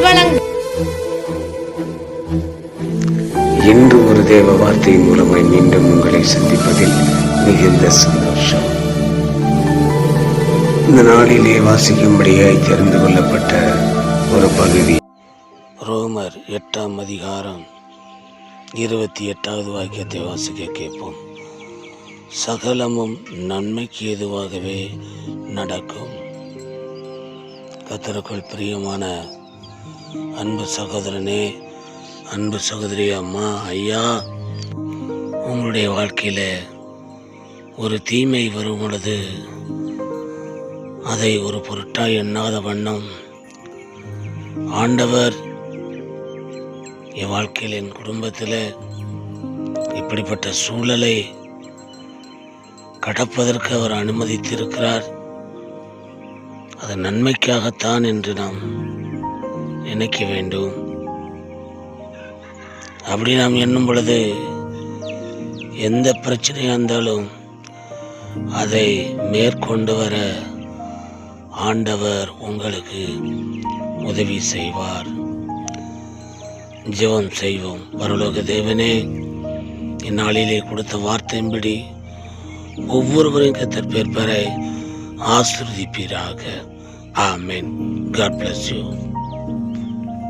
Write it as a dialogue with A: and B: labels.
A: வழங்கும்
B: இன்று ஒரு தேவ வார்த்தை மூலமாய் மீண்டும் உங்களை சந்திப்பதில் மிகுந்த சந்தோஷம். இந்த நாளிலே வாசிக்கும்படியாய் தெரிந்து கொள்ளப்பட்ட ஒரு பகுதி. ரோமர் எட்டாம் அதிகாரம் இருபத்தி எட்டாவது வாக்கியத்தை வாசிக்க கேட்போம். சகலமும் நன்மைக்கு ஏதுவாகவே நடக்கும். கத்தருக்குள் பிரியமான அன்பு சகோதரனே அன்பு சகோதரி அம்மா ஐயா உங்களுடைய வாழ்க்கையில் ஒரு தீமை வரும் பொழுது அதை ஒரு பொருட்டாய் எண்ணாத வண்ணம் ஆண்டவர் என் வாழ்க்கையில் என் குடும்பத்தில் இப்படிப்பட்ட சூழலை கடப்பதற்கு அவர் அனுமதித்திருக்கிறார். அது நன்மைக்காகத்தான் என்று நாம் நினைக்க வேண்டும். அப்படி நாம் எண்ணும் பொழுது எந்த பிரச்சனையாக இருந்தாலும் அதை மேற்கொண்டு வர ஆண்டவர் உங்களுக்கு உதவி செய்வார். ஜெபம் செய்வோம். பரலோக தேவனே இந்நாளிலே கொடுத்த வார்த்தையின்படி ஒவ்வொருவரையும் आश्रय भी राग है आमेन। God bless you